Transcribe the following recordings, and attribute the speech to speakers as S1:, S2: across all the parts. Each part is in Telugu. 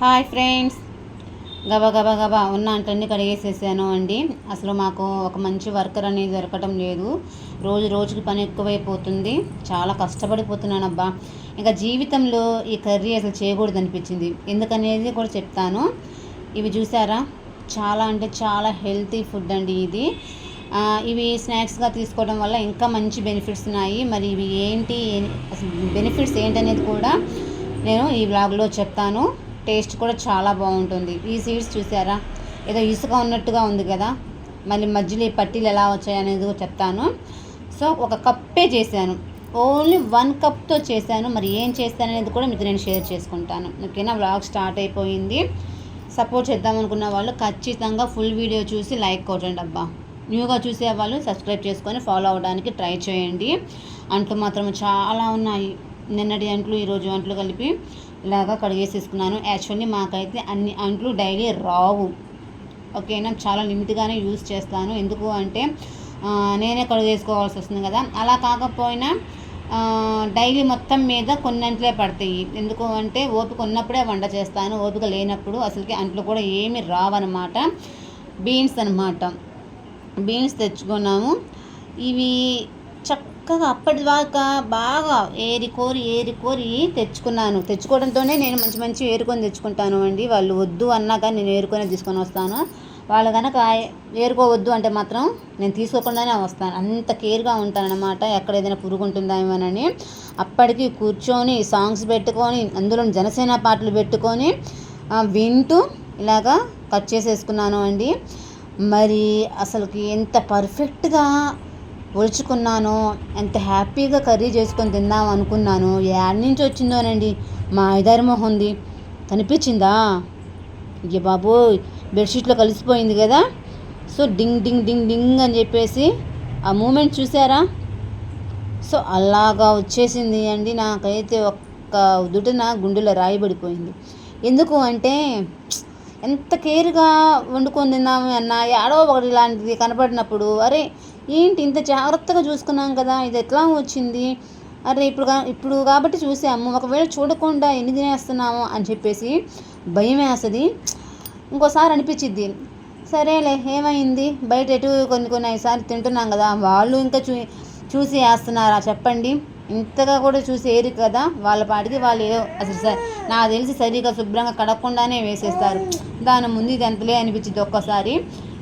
S1: Hi friends. గబా గబా గబా ఉన్న అంటన్నీ కడిగేసేసాను అండి. అసలు మాకు ఒక మంచి వర్కర్ అనేది దొరకటం లేదు. రోజు రోజుకి పని ఎక్కువైపోతుంది. చాలా కష్టపడిపోతున్నాను అబ్బా ఇంకా జీవితంలో ఈ కర్రీ అసలు చేయకూడదు అనిపించింది ఎందుకనేది కూడా చెప్తాను. ఇవి చూసారా? చాలా అంటే చాలా హెల్తీ ఫుడ్ అండి ఇది. ఇవి స్నాక్స్గా తీసుకోవడం వల్ల ఇంకా మంచి బెనిఫిట్స్ ఉన్నాయి. మరి ఇవి ఏంటి? అసలు బెనిఫిట్స్ ఏంటనేది కూడా నేను ఈ బ్లాగ్లో చెప్తాను. టేస్ట్ కూడా చాలా బాగుంటుంది. ఈ సీడ్స్ చూసారా? ఏదో ఇసుక ఉన్నట్టుగా ఉంది కదా? మళ్ళీ మధ్యలో ఈ పట్టీలు ఎలా వచ్చాయనేది కూడా చెప్తాను. సో ఒక కప్పే చేశాను. ఓన్లీ వన్ కప్తో చేశాను. మరి ఏం చేస్తాను అనేది కూడా మీతో నేను షేర్ చేసుకుంటాను. ఓకేనా? వ్లాగ్ స్టార్ట్ అయిపోయింది. సపోర్ట్ చేద్దాం అనుకున్న వాళ్ళు ఖచ్చితంగా ఫుల్ వీడియో చూసి లైక్ కొట్టండి అబ్బా. న్యూగా చూసే వాళ్ళు సబ్స్క్రైబ్ చేసుకొని ఫాలో అవ్వడానికి ట్రై చేయండి. అంట్లు మాత్రం చాలా ఉన్నాయి. నిన్నటి అంట్లు ఈరోజు అంట్లు కలిపి. ఇలాగా కడిగేసేసుకున్నాను. యాక్చువల్లీ మాకైతే అన్ని అంట్లు డైలీ రావు. ఓకేనా చాలా లిమిట్గానే యూజ్ చేస్తాను. ఎందుకు అంటే నేనే కడుగేసుకోవాల్సి వస్తుంది కదా. అలా కాకపోయినా డైలీ మొత్తం మీద కొన్ని అంట్లే పడతాయి. ఎందుకు అంటే ఓపిక ఉన్నప్పుడే వంట చేస్తాను. ఓపిక లేనప్పుడు అసలుకి అంట్లు కూడా ఏమి రావన్నమాట. బీన్స్ అనమాట బీన్స్ తెచ్చుకున్నాము. ఇవి చక్కగా అప్పటిదాకా బాగా ఏరి కోరి ఏరి కోరి తెచ్చుకున్నాను. తెచ్చుకోవడంతోనే నేను మంచి మంచి ఏరుకొని తెచ్చుకుంటాను అండి. వాళ్ళు వద్దు అన్నా కానీ నేను ఏరుకొని తీసుకొని వస్తాను. వాళ్ళు కనుక ఏరుకోవద్దు అంటే మాత్రం నేను తీసుకోకుండానే వస్తాను. అంత కేర్గా ఉంటానన్నమాట. ఎక్కడ ఏదైనా పురుగు ఉంటుందేమోనని అప్పటికి కూర్చొని సాంగ్స్ పెట్టుకొని అందులో జనసేన పాటలు పెట్టుకొని వింటూ ఇలాగా కట్ చేసేసుకున్నాను అండి. మరి అసలుకి ఎంత పర్ఫెక్ట్గా ఒలుచుకున్నానో ఎంత హ్యాపీగా కర్రీ చేసుకొని తిందాం అనుకున్నాను యాడ్ నుంచి వచ్చిందోనండి మా ఐదారు మొహంది కనిపించిందా? ఇక బాబోయ్ బెడ్షీట్లో కలిసిపోయింది కదా. సో డింగ్ డింగ్ డింగ్ డింగ్ అని చెప్పేసి ఆ మూమెంట్ చూసారా? సో అలాగా వచ్చేసింది అండి. నాకైతే ఒక్క దుటిన గుండెలో రాయబడిపోయింది. ఎందుకు అంటే ఎంత కేర్గా వండుకొని తిన్నాము అన్న ఏడో ఒకటి ఇలాంటిది కనపడినప్పుడు అరే ఏంటి ఇంత జాగ్రత్తగా చూసుకున్నాం కదా ఇది ఎట్లా వచ్చింది? అరే ఇప్పుడు ఇప్పుడు కాబట్టి చూసాము ఒకవేళ చూడకుండా ఎన్ని తినేస్తున్నాము అని చెప్పేసి భయం వేస్తుంది. ఇంకోసారి అనిపించిద్ది. సరేలే ఏమైంది? బయట ఎటు కొన్ని కొన్ని సార్లు తింటున్నాం కదా వాళ్ళు ఇంకా చూ చూసి వేస్తున్నారా చెప్పండి? ఇంతగా కూడా చూసి ఏరు కదా వాళ్ళ పాటికి వాళ్ళు ఏదో అసలు సార్ నాకు తెలిసి సరిగా శుభ్రంగా కడగకుండానే వేసేస్తారు. దాని ముందు ఇది ఎంతలే అనిపించింది ఒక్కసారి.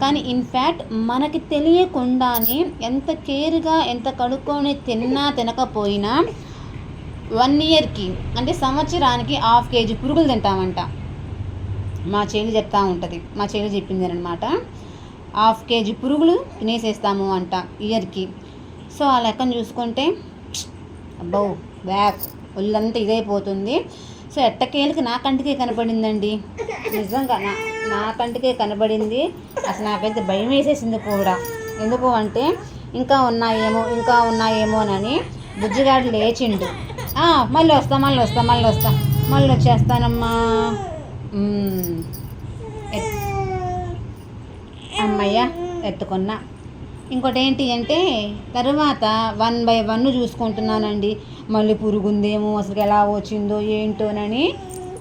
S1: కానీ ఇన్ఫ్యాక్ట్ మనకి తెలియకుండానే ఎంత కేర్గా ఎంత కడుక్కొని తిన్నా తినకపోయినా వన్ ఇయర్కి అంటే సంవత్సరానికి హాఫ్ కేజీ పురుగులు తింటామంట. మా చెల్లి చెప్తా ఉంటుంది. మా చెల్లి చెప్పింది అనమాట హాఫ్ కేజీ పురుగులు తినేసేస్తాము అంట ఇయర్కి సో ఆ లెక్కను చూసుకుంటే అబ్బో బ్యాక్ ఒళ్ళంతా ఇదైపోతుంది. సో ఎట్టకేలకి నా కంటికే కనబడిందండి. నిజంగా నా నా కంటికే కనబడింది. అసలు నాకైతే భయం వేసేసింది కూడా. ఎందుకు అంటే ఇంకా ఉన్నాయేమో ఇంకా ఉన్నాయేమోనని బుజ్జిగాడు లేచిండు. మళ్ళీ వస్తా మళ్ళీ వస్తా మళ్ళీ వస్తా మళ్ళీ వచ్చేస్తానమ్మా. అమ్మయ్య ఎత్తుకున్నా. ఇంకోటి ఏంటి అంటే తర్వాత వన్ బై వన్ చూసుకుంటున్నానండి. మళ్ళీ పురుగుందేమో అసలు ఎలా వచ్చిందో ఏంటోనని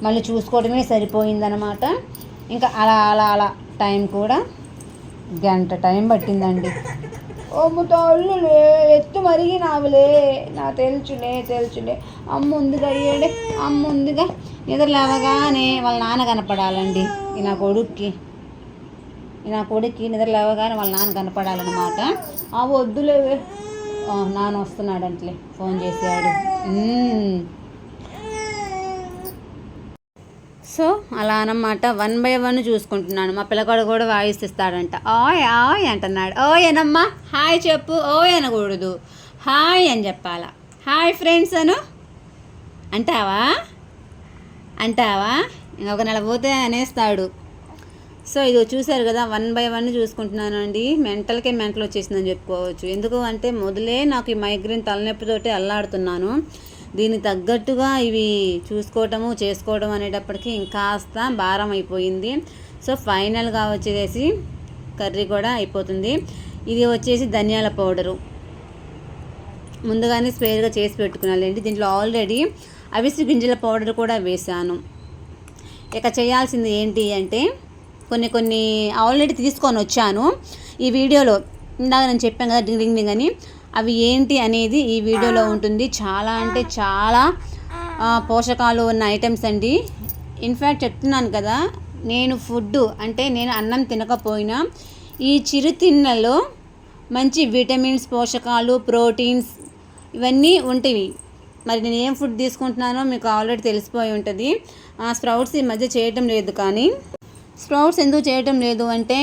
S1: మళ్ళీ చూసుకోవడమే సరిపోయిందనమాట. ఇంకా అలా అలా అలా టైం కూడా గంట టైం పట్టిందండి. ఓ తల్లులే ఎత్తు మరిగి నావులే నా తెలుసులే తెలుసులే. అమ్మ ఉందిగా ఏడే అమ్మ ఉందిగా నిద్ర లేవగానే వాళ్ళ నాన్న కనపడాలండి ఈ నా కొడుక్కి. నా కొడుక్కి నిద్ర లేవగానే వాళ్ళ నాన్న కనపడాలన్నమాట. ఆ వద్దులేవే నాన్న వస్తున్నాడంట్లే. ఫోన్ చేశాడు. సో అలా అనమాట వన్ బై వన్ చూసుకుంటున్నాను. మా పిల్లగాడు కూడా వాయిస్ ఇస్తాడంట. ఓయ్ ఓయ్ అంటున్నాడు. ఓ ఏనమ్మా హాయ్ చెప్పు. ఓయ్ అనకూడదు. హాయ్ అని చెప్పాలా. హాయ్ ఫ్రెండ్స్ అను. అంటావా? అంటావా? ఇంకొక నెల పోతే అనేస్తాడు. సో ఇది చూశారు కదా వన్ బై వన్ చూసుకుంటున్నాను అండి మెంటల్కే మెంటల్ వచ్చేసిందని చెప్పుకోవచ్చు. ఎందుకు అంటే మొదలే నాకు ఈ మైగ్రేన్ తలనొప్పితోటి అల్లాడుతున్నాను. దీనికి తగ్గట్టుగా ఇవి చూసుకోవటము చేసుకోవడం అనేటప్పటికి ఇంకాస్త భారం అయిపోయింది. సో ఫైనల్గా వచ్చేసి కర్రీ కూడా అయిపోతుంది. ఇది వచ్చేసి ధనియాల పౌడరు. ముందుగానే స్పేర్గా చేసి పెట్టుకున్నానండి. దీంట్లో ఆల్రెడీ అవిసి గింజల పౌడర్ కూడా వేశాను. ఇక చేయాల్సింది ఏంటి అంటే కొన్ని కొన్ని ఆల్రెడీ తీసుకొని వచ్చాను ఈ వీడియోలో. ఇందాక నేను చెప్పాను కదా డింగ్ డింగ్ డింగ్ అని. అవి ఏంటి అనేది ఈ వీడియోలో ఉంటుంది. చాలా అంటే చాలా పోషకాలు ఉన్న ఐటమ్స్ అండి. ఇన్ఫ్యాక్ట్ చెప్తున్నాను కదా నేను ఫుడ్ అంటే నేను అన్నం తినకపోయినా ఈ చిరుతిన్నెలో మంచి విటమిన్స్ పోషకాలు ప్రోటీన్స్ ఇవన్నీ ఉంటాయి మరి నేను ఏం ఫుడ్ తీసుకుంటున్నానో మీకు ఆల్రెడీ తెలిసిపోయి ఉంటుంది. ఆ స్ప్రౌట్స్ ఈ మధ్య చేయటం లేదు కానీ స్ప్రౌట్స్ ఎందుకు చేయటం లేదు అంటే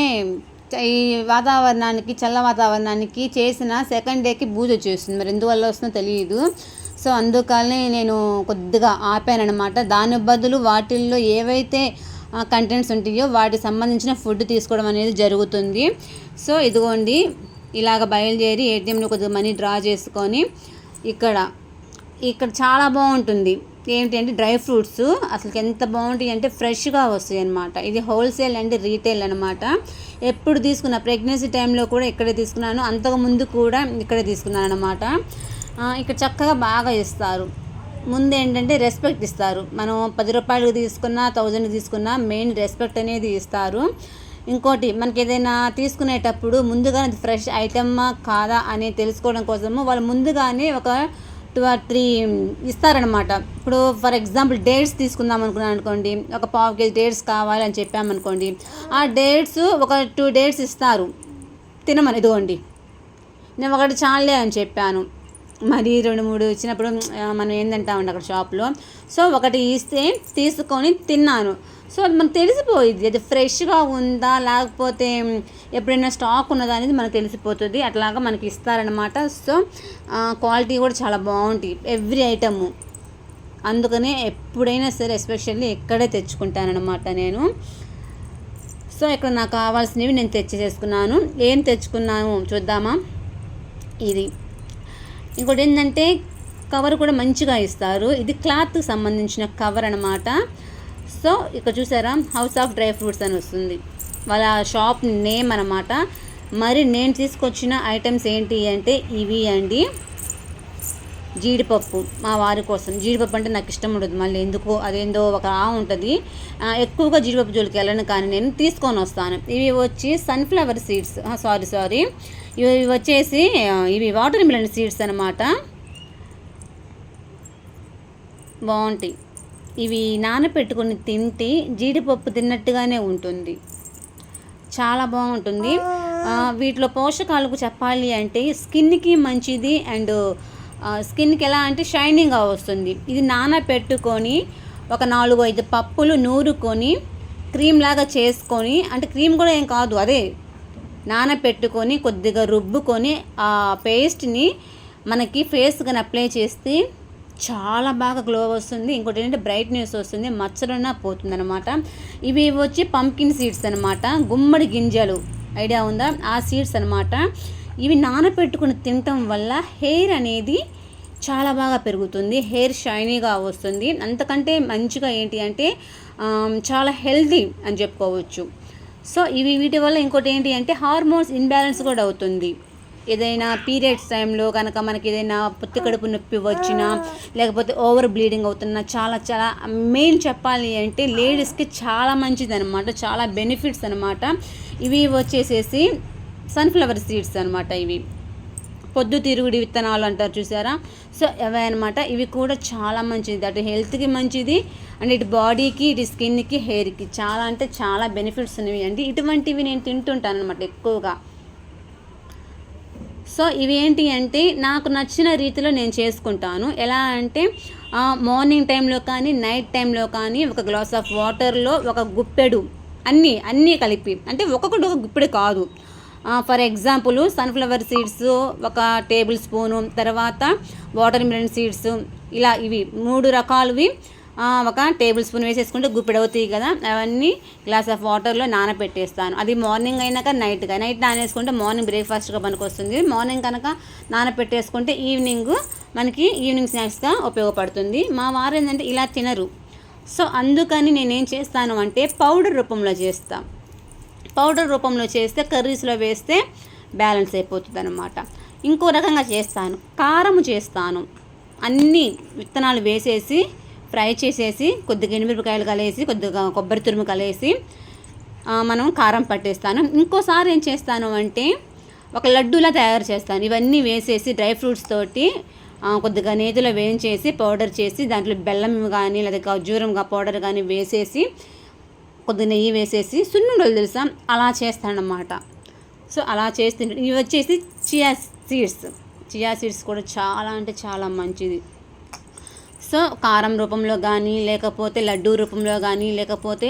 S1: ఈ వాతావరణానికి చల్ల వాతావరణానికి చేసిన సెకండ్ డేకి బూజు వచ్చేస్తుంది. మరి ఎందువల్ల వస్తుందో తెలియదు. సో అందుకని నేను కొద్దిగా ఆపానమాట దాని బదులు వాటిల్లో ఏవైతే కంటెంట్స్ ఉంటాయో వాటికి సంబంధించిన ఫుడ్ తీసుకోవడం అనేది జరుగుతుంది. సో ఇదిగోండి ఇలాగ బయలుదేరి ఏటీఎంలో కొద్దిగా మనీ డ్రా చేసుకొని ఇక్కడ ఇక్కడ చాలా బాగుంటుంది. ఏంటి అంటే డ్రై ఫ్రూట్స్ అసలు ఎంత బాగుంటాయి అంటే ఫ్రెష్గా వస్తాయి అనమాట ఇది హోల్సేల్ అండ్ రీటైల్ అనమాట ఎప్పుడు తీసుకున్నా ప్రెగ్నెన్సీ టైంలో కూడా ఇక్కడే తీసుకున్నాను. అంతకుముందు కూడా ఇక్కడే తీసుకున్నాను అనమాట ఇక్కడ చక్కగా బాగా ఇస్తారు. ముందు ఏంటంటే రెస్పెక్ట్ ఇస్తారు. మనం పది రూపాయలకు తీసుకున్నా థౌజండ్ తీసుకున్నా మెయిన్ రెస్పెక్ట్ అనేది ఇస్తారు. ఇంకోటి మనకి ఏదైనా తీసుకునేటప్పుడు ముందుగానే అది ఫ్రెష్ ఐటమ్మా కాదా అని తెలుసుకోవడం కోసము వాళ్ళు ముందుగానే ఒక టూ ఆర్ త్రీ ఇస్తారనమాట ఇప్పుడు ఫర్ ఎగ్జాంపుల్ డేట్స్ తీసుకుందాం అనుకున్నాను అనుకోండి ఒక పావు కేజీ డేట్స్ కావాలి అని చెప్పామనుకోండి ఆ డేట్స్ ఒక టూ డేట్స్ ఇస్తారు. తినమని ఇదిగోండి. నేను ఒకటి చాలే అని చెప్పాను. మరి రెండు మూడు ఇచ్చినప్పుడు మనం ఏంటంటామండి అక్కడ షాప్లో? సో ఒకటి ఇస్తే తీసుకొని తిన్నాను. సో అది మనకు తెలిసిపోయింది అది ఫ్రెష్గా ఉందా లేకపోతే ఎప్పుడైనా స్టాక్ ఉన్నదా అనేది మనకు తెలిసిపోతుంది. అట్లాగా మనకి ఇస్తారనమాట సో క్వాలిటీ కూడా చాలా బాగుంటుంది. Every item. అందుకనే ఎప్పుడైనా సరే ఎస్పెషల్లీ ఇక్కడే తెచ్చుకుంటానమాట నేను. సో ఇక్కడ నాకు కావాల్సినవి నేను తెచ్చి చేసుకున్నాను. ఏం తెచ్చుకున్నాను చూద్దామా? ఇది. ఇంకోటి ఏంటంటే కవర్ కూడా మంచిగా ఇస్తారు. ఇది క్లాత్కి సంబంధించిన కవర్ అనమాట సో ఇక్కడ చూసారా? హౌస్ ఆఫ్ డ్రై ఫ్రూట్స్ అని వస్తుంది. వాళ్ళ షాప్ నేమ్ అనమాట మరి నేను తీసుకొచ్చిన ఐటమ్స్ ఏంటి అంటే ఇవి అండి. జీడిపప్పు మా వారి కోసం. జీడిపప్పు అంటే నాకు ఇష్టం ఉండదు. మళ్ళీ ఎందుకో అదేందో ఒక ఆ ఉంటుంది. ఎక్కువగా జీడిపప్పు జోలికి వెళ్ళను కానీ నేను తీసుకొని వస్తాను. ఇవి వచ్చి సన్ఫ్లవర్ సీడ్స్ సారీ సారీ ఇవి వచ్చేసి ఇవి వాటర్ మిలన్ సీడ్స్ అనమాట బాగుంటాయి. ఇవి నానబెట్టుకొని తింటే జీడిపప్పు తిన్నట్టుగానే ఉంటుంది. చాలా బాగుంటుంది. వీటిలో పోషకాలకు చెప్పాలి అంటే స్కిన్కి మంచిది అండ్ స్కిన్కి ఎలా అంటే షైనింగ్గా వస్తుంది. ఇది నానబెట్టుకొని ఒక నాలుగు ఐదు పప్పులు నూరుకొని క్రీమ్ లాగా చేసుకొని అంటే క్రీమ్ కూడా ఏం కాదు అదే నానబెట్టుకొని కొద్దిగా రుబ్బుకొని ఆ పేస్ట్ని మనకి ఫేస్ కానీ అప్లై చేస్తే చాలా బాగా గ్లో వస్తుంది. ఇంకోటి ఏంటంటే బ్రైట్నెస్ వస్తుంది. మచ్చలున్నా పోతుంది అనమాట ఇవి వచ్చి పంకిన్ సీడ్స్ అనమాట గుమ్మడి గింజలు. ఐడియా ఉందా? ఆ సీడ్స్ అనమాట ఇవి నానబెట్టుకుని తినటం వల్ల హెయిర్ అనేది చాలా బాగా పెరుగుతుంది. హెయిర్ షైనీగా వస్తుంది. అంతకంటే మంచిగా ఏంటి అంటే చాలా హెల్దీ అని చెప్పుకోవచ్చు. సో ఇవి వీటి వల్ల ఇంకోటి ఏంటి అంటే హార్మోన్స్ ఇన్బ్యాలెన్స్ కూడా అవుతుంది. ఏదైనా పీరియడ్స్ టైంలో కనుక మనకి ఏదైనా పొత్తి కడుపు నొప్పి వచ్చినా లేకపోతే ఓవర్ బ్లీడింగ్ అవుతున్నా చాలా చాలా మెయిన్ చెప్పాలి అంటే లేడీస్కి చాలా మంచిది అనమాట చాలా బెనిఫిట్స్ అనమాట ఇవి వచ్చేసేసి సన్ఫ్లవర్ సీడ్స్ అనమాట ఇవి. పొద్దు తిరుగుడి విత్తనాలు అంటారు చూసారా? సో అవే అనమాట ఇవి కూడా చాలా మంచిది. అటు హెల్త్కి మంచిది అండ్ ఇటు బాడీకి ఇటు స్కిన్కి హెయిర్కి చాలా అంటే చాలా బెనిఫిట్స్ ఉన్నవి అండి. ఇటువంటివి నేను తింటుంటాను అనమాట ఎక్కువగా. సో ఇవి ఏంటి అంటే నాకు నచ్చిన రీతిలో నేను చేసుకుంటాను. ఎలా అంటే మార్నింగ్ టైంలో కానీ నైట్ టైంలో కానీ ఒక గ్లాస్ ఆఫ్ వాటర్లో ఒక గుప్పెడు అన్నీ అన్నీ కలిపి అంటే ఒక్కొక్కటి ఒక గుప్పెడు కాదు. ఫర్ ఎగ్జాంపుల్ సన్ఫ్లవర్ సీడ్స్ ఒక టేబుల్ స్పూను తర్వాత వాటర్ మిలన్ సీడ్స్ ఇలా ఇవి మూడు రకాలవి ఒక టేబుల్ స్పూన్ వేసేసుకుంటే గుప్పెడు అవుతాయి కదా అవన్నీ గ్లాస్ ఆఫ్ వాటర్లో నానబెట్టేస్తాను అది మార్నింగ్ అయినాక నైట్గా నైట్ నానేసుకుంటే మార్నింగ్ బ్రేక్ఫాస్ట్గా పనికొస్తుంది. మార్నింగ్ కనుక నానబెట్టేసుకుంటే ఈవినింగ్ మనకి ఈవినింగ్ స్నాక్స్గా ఉపయోగపడుతుంది. మా వారు ఏంటంటే ఇలా తినరు. సో అందుకని నేనేం చేస్తాను అంటే పౌడర్ రూపంలో చేస్తాను పౌడర్ రూపంలో చేస్తే కర్రీస్లో వేస్తే బ్యాలెన్స్ అయిపోతుంది అనమాట ఇంకో రకంగా చేస్తాను. కారము చేస్తాను. అన్ని విత్తనాలు వేసేసి ఫ్రై చేసేసి కొద్దిగా ఎనిమిరపకాయలు కలిసి కొద్దిగా కొబ్బరి తురుము కలిసి మనం కారం పట్టేస్తాను. ఇంకోసారి ఏం చేస్తాను అంటే ఒక లడ్డూలా తయారు చేస్తాను. ఇవన్నీ వేసేసి డ్రై ఫ్రూట్స్ తోటి కొద్దిగా నేతిలో వేయించేసి పౌడర్ చేసి దాంట్లో బెల్లం కానీ లేదా ఖర్జూరం పౌడర్ కానీ వేసేసి కొద్దిగా నెయ్యి వేసేసి సున్నుండలు తెలుసా? అలా చేస్తానమాట సో అలా చేస్తుంటే ఇవి వచ్చేసి చియా సీడ్స్. చియా సీడ్స్ కూడా చాలా అంటే చాలా మంచిది. సో కారం రూపంలో కానీ లేకపోతే లడ్డూ రూపంలో కానీ లేకపోతే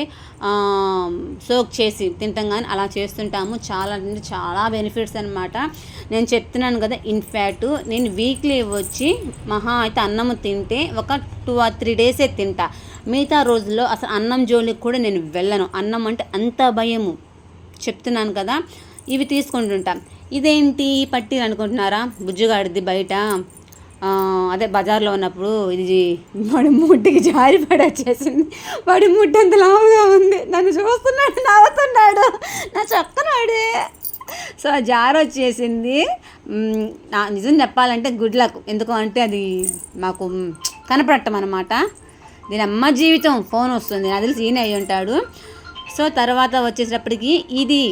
S1: సోక్ చేసి తింటాం కానీ అలా చేస్తుంటాము. చాలా అంటే చాలా బెనిఫిట్స్ అనమాట నేను చెప్తున్నాను కదా ఇన్ఫ్యాక్ట్ నేను వీక్లీ వచ్చి మహా అయితే అన్నం తింటే ఒక టూ ఆర్ త్రీ డేసే తింటా. మిగతా రోజుల్లో అసలు అన్నం జోలికి కూడా నేను వెళ్ళను. అన్నం అంటే అంత భయము. చెప్తున్నాను కదా ఇవి తీసుకుంటుంటాం. ఇదేంటి? పట్టీలు అనుకుంటున్నారా? బుజ్జుగాడిది బయట. అదే బజార్లో ఉన్నప్పుడు ఇది వాడి ముట్టికి జారి పడి వచ్చేసింది వాడి ముట్టి అంత లావుగా ఉంది. నన్ను చూస్తున్నాడు నవ్వుతున్నాడు. నా చెప్తున్నాడే సో ఆ జార్ వచ్చేసింది. నా నిజం చెప్పాలంటే గుడ్ లక్ ఎందుకు అంటే అది మాకు కనపడటం అనమాట దీని అమ్మ జీవితం ఫోన్ వస్తుంది. అది తెలిసి ఈయన అయి ఉంటాడు సో తర్వాత వచ్చేటప్పటికి ఇది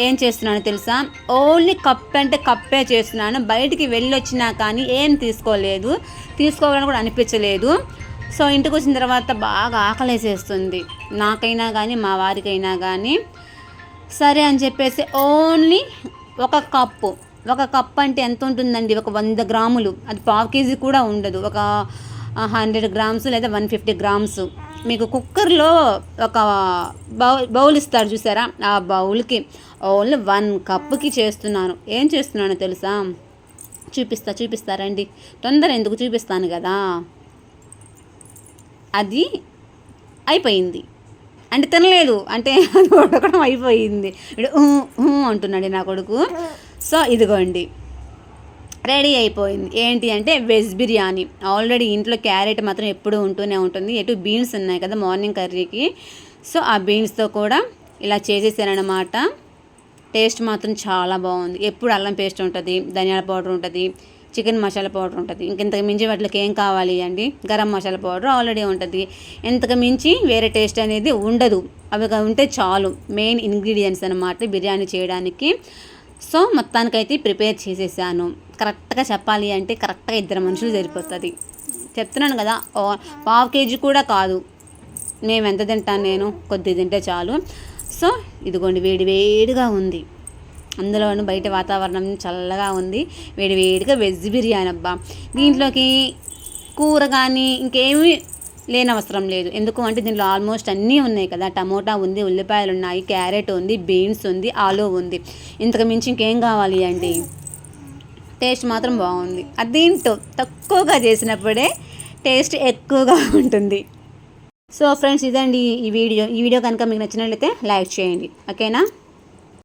S1: ఏం చేస్తున్నాను తెలుసా? ఓన్లీ కప్ అంటే కప్పే చేస్తున్నాను. బయటికి వెళ్ళి వచ్చినా కానీ ఏం తీసుకోలేదు. తీసుకోవాలని కూడా అనిపించలేదు. సో ఇంటికి వచ్చిన తర్వాత బాగా ఆకలేసేస్తుంది. నాకైనా కానీ మా వారికైనా కానీ. సరే అని చెప్పేసి ఓన్లీ ఒక కప్పు. ఒక కప్ అంటే ఎంత ఉంటుందండి? ఒక వంద గ్రాములు. అది పావు కేజీ కూడా ఉండదు. ఒక హండ్రెడ్ గ్రామ్స్ లేదా వన్ ఫిఫ్టీ గ్రామ్స్. మీకు కుక్కర్లో ఒక బౌల్ బౌల్ ఇస్తారు చూసారా? ఆ బౌల్కి. ఓన్లీ వన్ కప్పుకి చేస్తున్నాను. ఏం చేస్తున్నానో తెలుసా? చూపిస్తా చూపిస్తారండి తొందర ఎందుకు చూపిస్తాను కదా? అది అయిపోయింది. అంటే తినలేదు. అంటే అది ఉడకడం అయిపోయింది. వీడు అంటున్నాడు నా కొడుకు. సో ఇదిగోండి. రెడీ అయిపోయింది. ఏంటి అంటే వెజ్ బిర్యానీ. ఆల్రెడీ ఇంట్లో క్యారెట్ మాత్రం ఎప్పుడూ ఉంటూనే ఉంటుంది. ఎటు బీన్స్ ఉన్నాయి కదా మార్నింగ్ కర్రీకి. సో ఆ బీన్స్తో కూడా ఇలా చేసేసానమాట టేస్ట్ మాత్రం చాలా బాగుంది. ఎప్పుడు అల్లం పేస్ట్ ఉంటుంది ధనియాల పౌడర్ ఉంటుంది చికెన్ మసాలా పౌడర్ ఉంటుంది. ఇంకెంతకు మించి వాటికి ఏం కావాలి అండి? గరం మసాలా పౌడర్ ఆల్రెడీ ఉంటుంది. ఎంతకు మించి వేరే టేస్ట్ అనేది ఉండదు. అవి ఉంటే చాలు. మెయిన్ ఇంగ్రీడియంట్స్ అనమాట బిర్యానీ చేయడానికి. సో మొత్తానికైతే ప్రిపేర్ చేసేసాను. కరెక్ట్గా చెప్పాలి అంటే కరెక్ట్గా ఇద్దరు మనుషులు సరిపోతుంది. చెప్తున్నాను కదా పావు కేజీ కూడా కాదు. మేము ఎంత తింటాను నేను? కొద్ది తింటే చాలు. సో ఇదిగోండి వేడి వేడిగా ఉంది. అందులోనూ బయట వాతావరణం చల్లగా ఉంది. వేడి వేడిగా వెజ్ బిర్యానీ అబ్బా. దీంట్లోకి కూర కానీ ఇంకేమీ లేని అవసరం లేదు. ఎందుకు అంటే దీంట్లో ఆల్మోస్ట్ అన్నీ ఉన్నాయి కదా. టమోటా ఉంది ఉల్లిపాయలు ఉన్నాయి క్యారెట్ ఉంది బీన్స్ ఉంది ఆలు ఉంది. ఇంతకు మించి ఇంకేం కావాలి అండి? టేస్ట్ మాత్రం బాగుంది. అదేంటో తక్కువగా చేసినప్పుడే టేస్ట్ ఎక్కువగా ఉంటుంది. సో ఫ్రెండ్స్ ఇదండి ఈ వీడియో. ఈ వీడియో కనుక మీకు నచ్చినట్లయితే లైక్ చేయండి. ఓకేనా?